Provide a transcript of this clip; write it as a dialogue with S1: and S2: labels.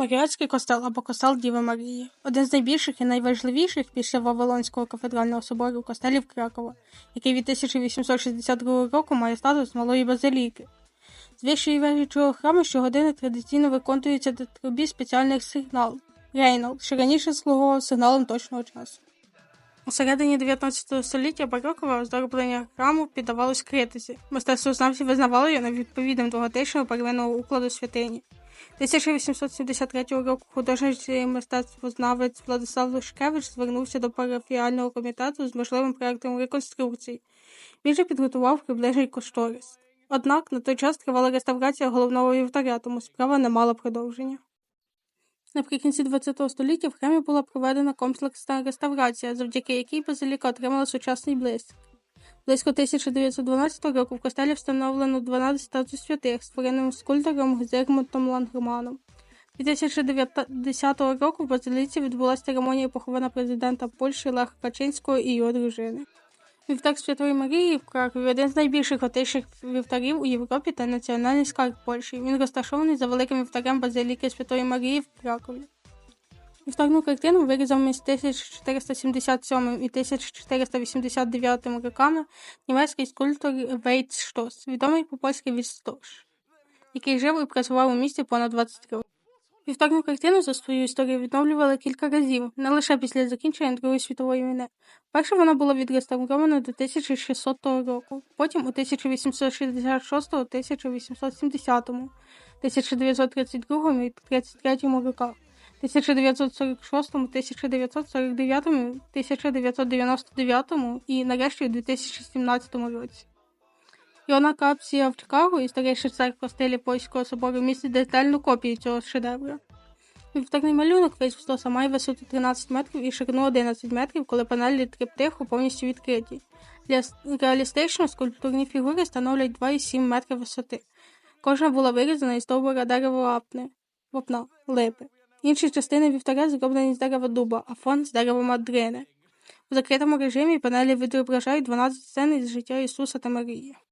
S1: Маріатський костел або костел Діви Марії один з найбільших і найважливіших після Вавилонського кафедрального собору костелів Кракова, який від 1862 року має статус малої базиліки. З вищої вежі храму щогодини традиційно виконується до трубі спеціальний сигнал Рейнол, що раніше слугував сигналом точного часу. У середині 19 століття барокове оздоблення храму піддавалось критиці. Мистецтвознавці визнавали його невідповідним до готичного первинного укладу святині. 1873 року художній мистецтвознавець Владислав Лушкевич звернувся до парафіального комітету з можливим проектом реконструкції. Він же підготував приближний кошторис. Однак на той час тривала реставрація головного вівтаря, тому справа не мала продовження. Наприкінці ХХ століття в храмі була проведена комплексна реставрація, завдяки якій базиліка отримала сучасний блиск. Близько 1912 року в костелі встановлено 12 статуй святих, створеним скульптором Зигмунтом Лангерманом. 2010 року в базиліці відбулася церемонія поховання президента Польщі Леха Качинського і його дружини. Вівтар Святої Марії в Кракові один з найбільших готичних вівтарів у Європі та національний скарб Польщі. Він розташований за великим вівтарем Базиліки Святої Марії в Кракові. Вівтарну картину вирізав між 1477 і 1489 роками німецький скульптор Вейт Штос, відомий по польськи Вістош, який жив і працював у місті понад 20 років. Вівторну картину за свою історію відновлювали кілька разів, не лише після закінчення Другої світової війни. Перше вона була відреставрована до 1600 року, потім у 1866-1870, 1932 і 1933 роках, 1946, 1949, 1999 і нарешті у 2017 році. Йона Капсія в Чикаго і старейша церква стилі польського собору містить детальну копію цього шедевра. Вівторний малюнок весь Стоса має висоту 13 метрів і ширину 11 метрів, коли панелі триптиху повністю відкриті. Для реалістично скульптурні фігури становлять 2,7 метри висоти. Кожна була вирізана із довбора дерева лапни, вапна, липи. Інші частини вівтаря зроблені з дерева дуба, а фон з дерева мадрини. У закритому режимі панелі відображають 12 сцен із життя Ісуса та Марії.